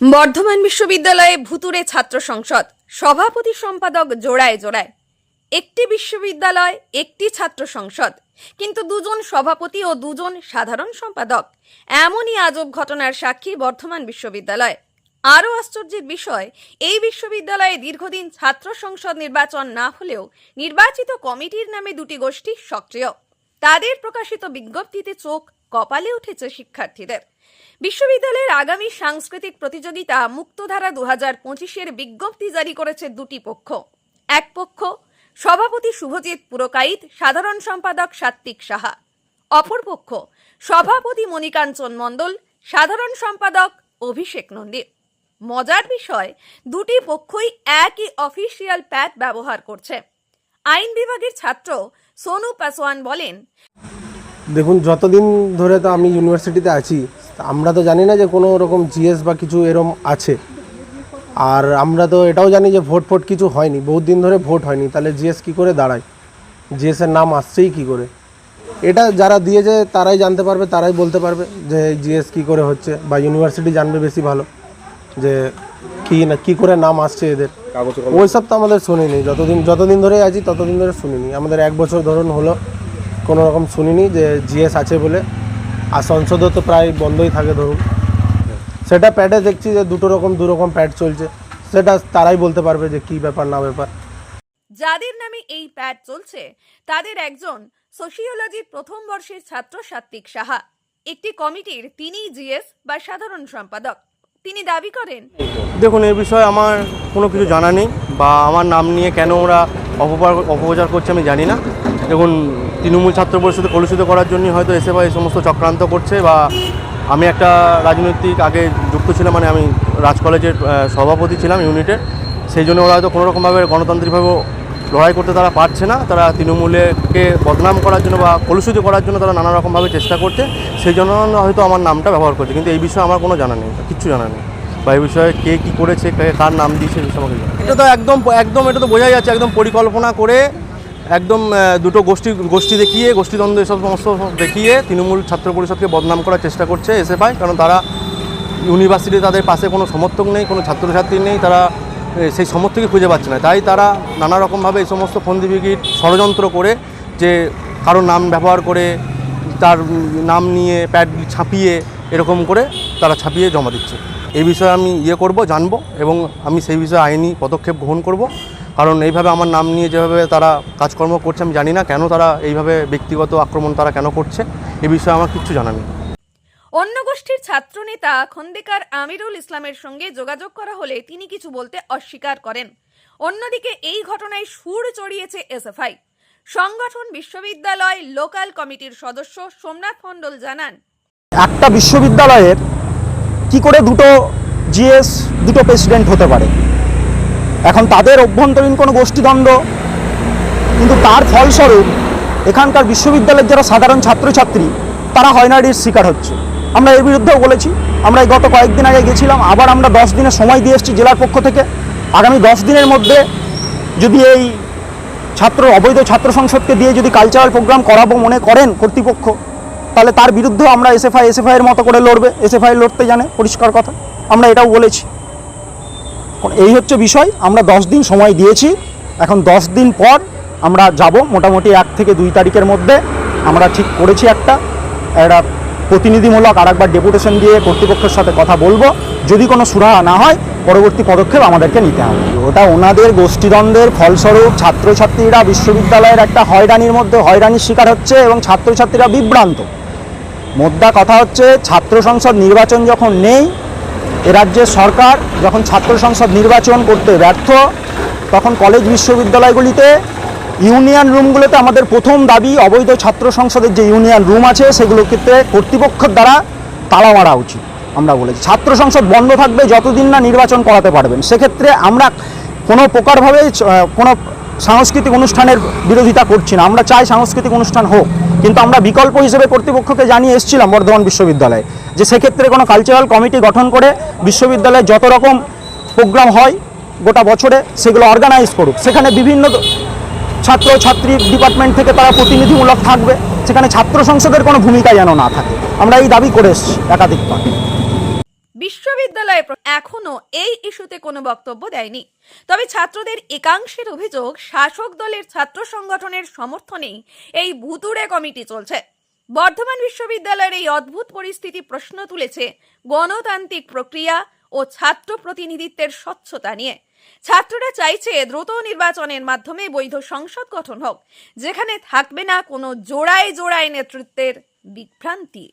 বর্ধমান বিশ্ববিদ্যালয়ে ভুতুরে ছাত্র সংসদ। সভাপতি সম্পাদক জোড়ায় জোড়ায়। একটি বিশ্ববিদ্যালয়, একটি ছাত্র সংসদ। কিন্তু দুজন সভাপতি ও দুজন সাধারণ সম্পাদক। এমনই আজব ঘটনার সাক্ষী বর্ধমান বিশ্ববিদ্যালয়। আরও আশ্চর্যের বিষয়, এই বিশ্ববিদ্যালয়ে দীর্ঘদিন ছাত্র সংসদ নির্বাচন না হলেও নির্বাচিত কমিটির নামে দুটি গোষ্ঠী সক্রিয়। তাদের প্রকাশিত বিজ্ঞপ্তিতে চোখ কপালে উঠেছে শিক্ষার্থীদের। বিশ্ববিদ্যালয়ের আগামী সাংস্কৃতিক প্রতিযোগিতা মুক্তধারা দু হাজার পঁচিশের বিজ্ঞপ্তি জারি করেছে দুটি পক্ষ। এক পক্ষ, সভাপতি শুভজিৎ পুরকাইত, সাধারণ সম্পাদক সাত্বিক সাহা। অপর পক্ষ, সভাপতি মণিকাঞ্চন মণ্ডল, সাধারণ সম্পাদক অভিষেক নন্দী। মজার বিষয়, দুটি পক্ষই একই অফিসিয়াল প্যাড ব্যবহার করছে। আইন বিভাগের ছাত্র সোনু পাসওয়ান বলেন, দেখুন, যতদিন ধরে তো আমি ইউনিভার্সিটিতে আছি আমরা তো জানি না যে কোনো রকম জিএস বা কিছু এরম আছে। আর আমরা তো এটাও জানি যে ভোট ফোট কিছু হয়নি বহুত দিন ধরে ভোট হয়নি তাহলে জিএস কি করে দাঁড়ায়? জিএসের নাম আসছেই কি করে? এটা যারা দিয়েছে তারাই জানতে পারবে তারাই বলতে পারবে যে জিএস কি করে হচ্ছে বা ইউনিভার্সিটি জানবে বেশি ভালো যে কি না কি করে নাম আসছে এদের। ওই সব তো আমাদের শুনিনি যতদিন যতদিন ধরে আছি ততদিন ধরে শুনিনি। আমাদের এক বছর ধরুন হলো কোনো রকম শুনিনি যে জিএস আছে বলে। আর সংসদও তো প্রায় বন্ধই থাকে ধরুন। সেটা প্যাডে দেখছি যে দুটো রকম দু রকম প্যাড চলছে। সেটা তারাই বলতে পারবে যে কি ব্যাপার না ব্যাপার। যাদের নামে এই প্যাড চলছে তাদের একজন সোশিওলজির প্রথম বর্ষের ছাত্র সাত্বিক সাহা। একটি কমিটির তিনিই জিএস বা সাধারণ সম্পাদক। তিনি দাবি করেন দেখুন এই বিষয়ে আমার কোনো কিছু জানা নেই বা আমার নাম নিয়ে কেন ওরা অপপ্রচার করছে আমি জানি না। দেখুন তৃণমূল ছাত্র পরিষদে কলুষিত করার জন্যই হয়তো এসে বা এই সমস্ত চক্রান্ত করছে বা আমি একটা রাজনৈতিক আগে যুক্ত ছিলাম মানে আমি রাজ কলেজের সভাপতি ছিলাম ইউনিটের। সেই জন্য ওরা হয়তো কোনোরকমভাবে গণতান্ত্রিকভাবে লড়াই করতে তারা পারছে না। তারা তৃণমূলকে বদনাম করার জন্য বা কলুষিত করার জন্য তারা নানা রকমভাবে চেষ্টা করছে। সেই জন্য হয়তো আমার নামটা ব্যবহার করছে। কিন্তু এই বিষয়ে আমার কোনো জানা নেই, কিচ্ছু জানা নেই। বা এই বিষয়ে কে কী করেছে, কে কার নাম দিয়েছে এটা তো একদম একদম, এটা তো বোঝাই যাচ্ছে। একদম পরিকল্পনা করে একদম দুটো গোষ্ঠী গোষ্ঠী দেখিয়ে, গোষ্ঠীদ্বন্দ্ব এসব সমস্ত দেখিয়ে তৃণমূল ছাত্র পরিষদকে বদনাম করার চেষ্টা করছে এসে পায় কারণ তারা ইউনিভার্সিটি তাদের পাশে কোনো সমর্থক নেই, কোনো ছাত্রছাত্রী নেই, তারা সেই সমর্থকই খুঁজে পাচ্ছে না। তাই তারা নানা রকমভাবে এই সমস্ত ফন্দিবিগির ষড়যন্ত্র করে যে কারও নাম ব্যবহার করে, তার নাম নিয়ে, প্যাড ছাপিয়ে এরকম করে তারা ছাপিয়ে জমা দিচ্ছে। এই বিষয়ে আমি ইয়ে করব, জানব এবং আমি সেই বিষয়ে আইনি পদক্ষেপ গ্রহণ করব। কারণ এইভাবে আমার নাম নিয়ে যেভাবে তারা কাজকর্ম করছে আমি জানি না কেন তারা এইভাবে ব্যক্তিগত আক্রমণ তারা কেন করছে এ বিষয়ে আমার কিচ্ছু জানা নেই। অন্য গোষ্ঠীর ছাত্রনেতা খন্দেকার আমিরুল ইসলামের সঙ্গে যোগাযোগ করা হলে তিনি কিছু বলতে অস্বীকার করেন। অন্যদিকে এই ঘটনায় সুর চড়িয়েছে এসএফআই। সংগঠন বিশ্ববিদ্যালয় লোকাল কমিটির সদস্য সোমনাথ মণ্ডল জানান একটা বিশ্ববিদ্যালয়ের কি করে দুটো জিএস দুটো প্রেসিডেন্ট হতে পারে? এখন তাদের অভ্যন্তরীণ কোনো গোষ্ঠীদ্বন্দ্ব, কিন্তু তার ফলস্বরূপ এখানকার বিশ্ববিদ্যালয়ের যারা সাধারণ ছাত্রছাত্রী, তারা হয়নারির শিকার হচ্ছে। আমরা এর বিরুদ্ধেও বলেছি, আমরা গত কয়েকদিন আগে গেছিলাম, আবার আমরা দশ দিনের সময় দিয়ে এসেছি জেলার পক্ষ থেকে। আগামী দশ দিনের মধ্যে যদি এই ছাত্র, অবৈধ ছাত্র সংসদকে দিয়ে যদি কালচারাল প্রোগ্রাম করাবো মনে করেন কর্তৃপক্ষ, তাহলে তার বিরুদ্ধেও আমরা এসএফআই এসএফআই এর মতো করে লড়বে। এসএফআই লড়তে জানে, পরিষ্কার কথা। আমরা এটাও বলেছি। এই হচ্ছে বিষয়, আমরা দশ দিন সময় দিয়েছি, এখন দশ দিন পর আমরা যাব মোটামুটি এক থেকে দুই তারিখের মধ্যে, আমরা ঠিক করেছি একটা একটা প্রতিনিধিমূলক আর একবার ডেপুটেশন দিয়ে কর্তৃপক্ষের সাথে কথা বলব, যদি কোনো সুরাহা না হয়, পরবর্তী পদক্ষেপ আমাদেরকে নিতে হবে। ওটা ওনাদের গোষ্ঠীদ্বন্দ্বের ফলস্বরূপ ছাত্রছাত্রীরা বিশ্ববিদ্যালয়ের একটা হয়রানির মধ্যে হয়রানির শিকার হচ্ছে এবং ছাত্রছাত্রীরা বিভ্রান্ত। মোদ্দা কথা হচ্ছে, ছাত্র সংসদ নির্বাচন যখন নেই রাজ্যের সরকার যখন ছাত্র সংসদ নির্বাচন করতে ব্যর্থ, তখন কলেজ বিশ্ববিদ্যালয়গুলিতে ইউনিয়ন রুমগুলোতে আমাদের প্রথম দাবি অবৈধ ছাত্র সংসদের যে ইউনিয়ন রুম আছে সেগুলোকে কর্তৃপক্ষের দ্বারা তালা মারা উচিত, আমরা বলেছি। ছাত্র সংসদ বন্ধ থাকবে যতদিন না নির্বাচন করাতে পারবেন। সেক্ষেত্রে আমরা কোনো প্রকারভাবে কোনো সাংস্কৃতিক অনুষ্ঠানের বিরোধিতা করছি না। আমরা চাই সাংস্কৃতিক অনুষ্ঠান হোক, কিন্তু আমরা বিকল্প হিসেবে কর্তৃপক্ষকে জানিয়ে এসেছিলাম বর্ধমান বিশ্ববিদ্যালয়ে। যে সেক্ষেত্রে কোনো কালচারাল কমিটি গঠন করে বিশ্ববিদ্যালয়ে যত রকম প্রোগ্রাম হয় গোটা বছরে সেগুলো অর্গানাইজ করুক। সেখানে বিভিন্ন ছাত্র ছাত্রী ডিপার্টমেন্ট থেকে তারা প্রতিনিধিমূলক থাকবে। সেখানে ছাত্র সংসদের কোনো ভূমিকা যেন না থাকে। আমরা এই দাবি করে এসেছি একাধিকবার বিশ্ববিদ্যালয়ে এখনও এই ইস্যুতে কোনো বক্তব্য দেয়নি। তবে ছাত্রদের একাংশের অভিযোগ শাসক দলের ছাত্র সংগঠনের সমর্থনেই এই ভুতুড়ে কমিটি চলছে। বর্ধমান বিশ্ববিদ্যালয়ের এই অদ্ভুত পরিস্থিতি প্রশ্ন তুলেছে গণতান্ত্রিক প্রক্রিয়া ও ছাত্র প্রতিনিধিত্বের স্বচ্ছতা নিয়ে। ছাত্ররা চাইছে দ্রুত নির্বাচনের মাধ্যমে বৈধ সংসদ গঠন হোক, যেখানে থাকবে না কোনো জোড়ায় জোড়ায় নেতৃত্বের বিভ্রান্তি।